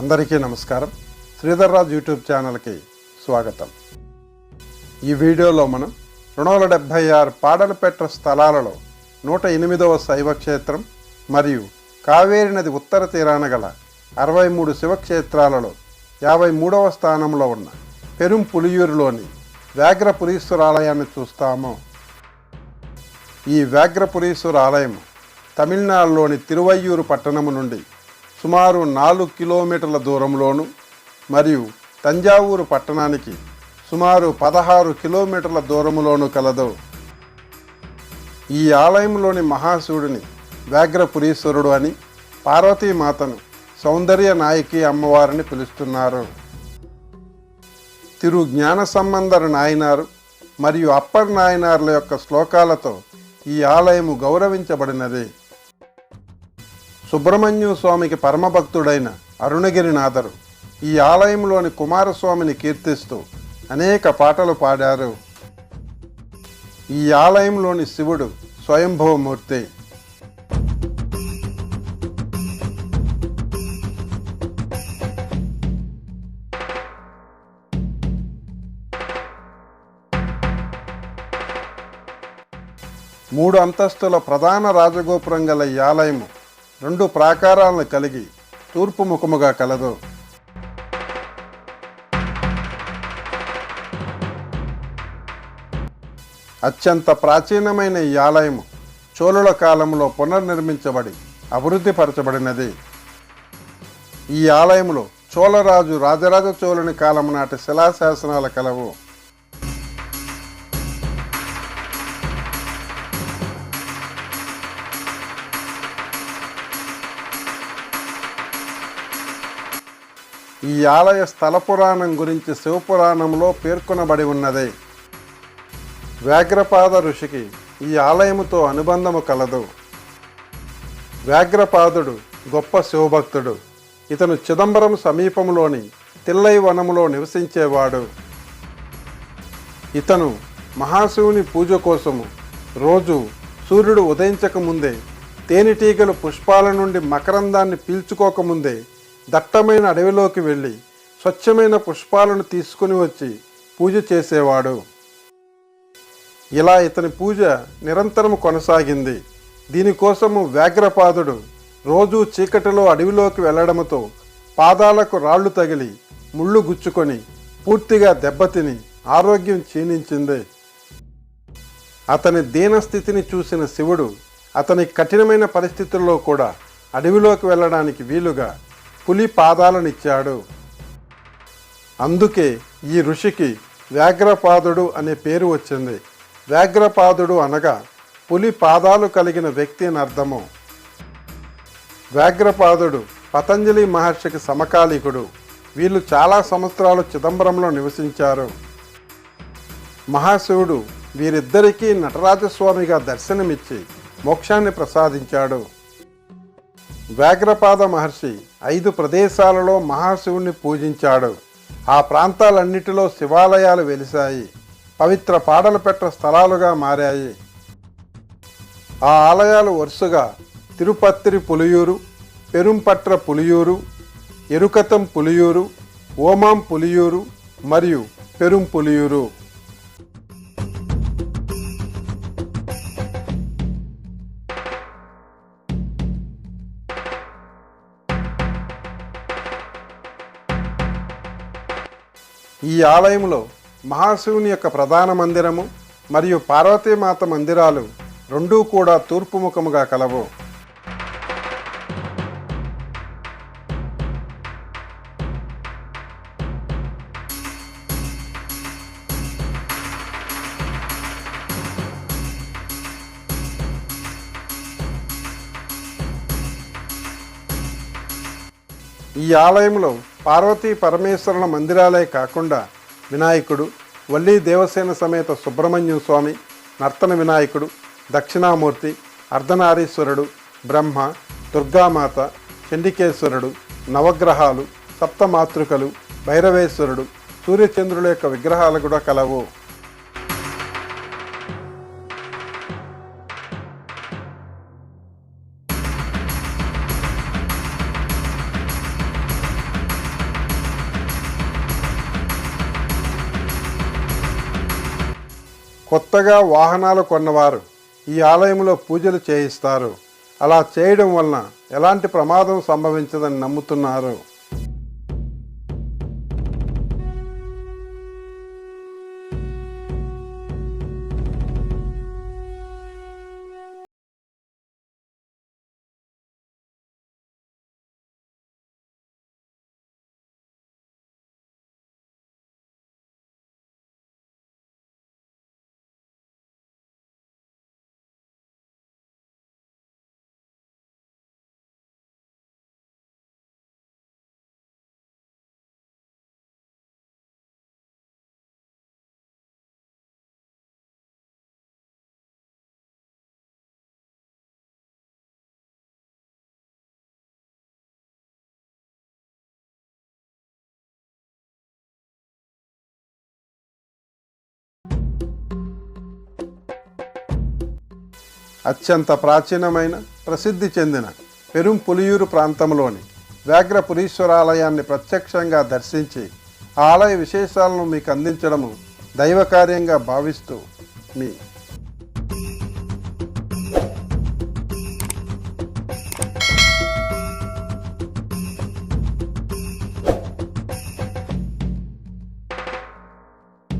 అందరికీ నమస్కారం. శ్రీధర్రాజు యూట్యూబ్ ఛానల్కి స్వాగతం. ఈ వీడియోలో మనం రెండు వందల డెబ్భై ఆరు పాడలపెట్ట స్థలాలలో నూట ఎనిమిదవ శైవ క్షేత్రం మరియు కావేరి నది ఉత్తర తీరాన గల అరవై మూడు శివక్షేత్రాలలో యాభై మూడవ స్థానంలో ఉన్న పెరుం పులియూరులోని వ్యాఘ్రపురీశ్వరాలయాన్ని చూస్తాము. ఈ వ్యాఘ్రపురీశ్వర ఆలయం తమిళనాడులోని తిరువయ్యూరు పట్టణము నుండి సుమారు నాలుగు కిలోమీటర్ల దూరంలోను మరియు తంజావూరు పట్టణానికి సుమారు పదహారు కిలోమీటర్ల దూరంలోను కలదు. ఈ ఆలయంలోని మహాశివుడిని వ్యాఘ్రపురీశ్వరుడు అని పార్వతీమాతను సౌందర్య నాయకి అమ్మవారిని పిలుస్తున్నారు. తిరు జ్ఞాన సంబంధర నాయనారు మరియు అప్పర్ నాయనార్ల యొక్క శ్లోకాలతో ఈ ఆలయము గౌరవించబడినది. సుబ్రహ్మణ్య స్వామికి పరమభక్తుడైన అరుణగిరినాథరు ఈ ఆలయంలోని కుమారస్వామిని కీర్తిస్తూ అనేక పాటలు పాడారు. ఈ ఆలయంలోని శివుడు స్వయంభవమూర్తి మూడు అంతస్తుల ప్రధాన రాజగోపురం గల ఈ ఆలయము రెండు ప్రాకారాలను కలిగి తూర్పు ముఖముగా కలదు. అత్యంత ప్రాచీనమైన ఈ ఆలయము చోళుల కాలంలో పునర్నిర్మించబడి అభివృద్ధిపరచబడినది. ఈ ఆలయంలో చోళరాజు రాజరాజ చోళుని కాలం నాటి శిలాశాసనాల కలవు. ఈ ఆలయ స్థల పురాణం గురించి శివపురాణంలో పేర్కొనబడి ఉన్నది. వ్యాఘ్రపాద ఋషికి ఈ ఆలయముతో అనుబంధము కలదు. వ్యాఘ్రపాదుడు గొప్ప శివభక్తుడు. ఇతను చిదంబరం సమీపంలోని తిల్లై వనములో నివసించేవాడు. ఇతను మహాశివుని పూజ కోసము రోజు సూర్యుడు ఉదయించక ముందే తేనెటీగలు పుష్పాల నుండి మకరందాన్ని పీల్చుకోకముందే దట్టమైన అడవిలోకి వెళ్ళి స్వచ్ఛమైన పుష్పాలను తీసుకుని వచ్చి పూజ చేసేవాడు. ఇలా ఇతని పూజ నిరంతరం కొనసాగింది. దీనికోసము వ్యాఘ్రపాదుడు రోజూ చీకటిలో అడవిలోకి వెళ్ళడంతో పాదాలకు రాళ్ళు తగిలి ముళ్ళు గుచ్చుకొని పూర్తిగా దెబ్బతిని ఆరోగ్యం క్షీణించింది. అతని దీనస్థితిని చూసిన శివుడు అతని కఠినమైన పరిస్థితుల్లో కూడా అడవిలోకి వెళ్ళడానికి వీలుగా పులి పాదాలనిచ్చాడు. అందుకే ఈ ఋషికి వ్యాఘ్రపాదుడు అనే పేరు వచ్చింది. వ్యాఘ్రపాదుడు అనగా పులి పాదాలు కలిగిన వ్యక్తి అని అర్థము. వ్యాఘ్రపాదుడు పతంజలి మహర్షికి సమకాలీకుడు. వీళ్ళు చాలా సంవత్సరాలు చిదంబరంలో నివసించారు. మహాశివుడు వీరిద్దరికీ నటరాజస్వామిగా దర్శనమిచ్చి మోక్షాన్ని ప్రసాదించాడు. వ్యాఘ్రపాద మహర్షి ఐదు ప్రదేశాలలో మహాశివుణ్ణి పూజించాడు. ఆ ప్రాంతాలన్నిటిలో శివాలయాలు వెలిశాయి. పవిత్ర పాడలు పెట్ట స్థలాలుగా మారాయి. ఆ ఆలయాలు వరుసగా తిరుపత్తిరి పులియూరు పెరుంపట్ర పులియూరు ఎరుకతం పులియూరు ఓమాం పులియూరు మరియు పెరుం ఈ ఆలయంలో మహాశివుని యొక్క ప్రధాన మందిరము మరియు పార్వతీమాత మందిరాలు రెండూ కూడా తూర్పు ముఖముగా కలవు. ఈ ఆలయంలో పార్వతీ పరమేశ్వరుల మందిరాలే కాకుండా వినాయకుడు వల్లీ దేవసేన సమేత సుబ్రహ్మణ్యం స్వామి నర్తన వినాయకుడు దక్షిణామూర్తి అర్ధనారీశ్వరుడు బ్రహ్మ దుర్గామాత చండికేశ్వరుడు నవగ్రహాలు సప్తమాతృకలు భైరవేశ్వరుడు సూర్యచంద్రుల యొక్క విగ్రహాలు కూడా కలవు. కొత్తగా వాహనాలు కొన్నవారు ఈ ఆలయంలో పూజలు చేయిస్తారు. అలా చేయడం వలన ఎలాంటి ప్రమాదం సంభవించదని నమ్ముతున్నారు. అత్యంత ప్రాచీనమైన ప్రసిద్ధి చెందిన పెరుం పులియూరు ప్రాంతంలోని వ్యాఘ్ర పురీశ్వరాలయాన్ని ప్రత్యక్షంగా దర్శించి ఆలయ విశేషాలను మీకు అందించడము దైవకార్యంగా భావిస్తూ మీ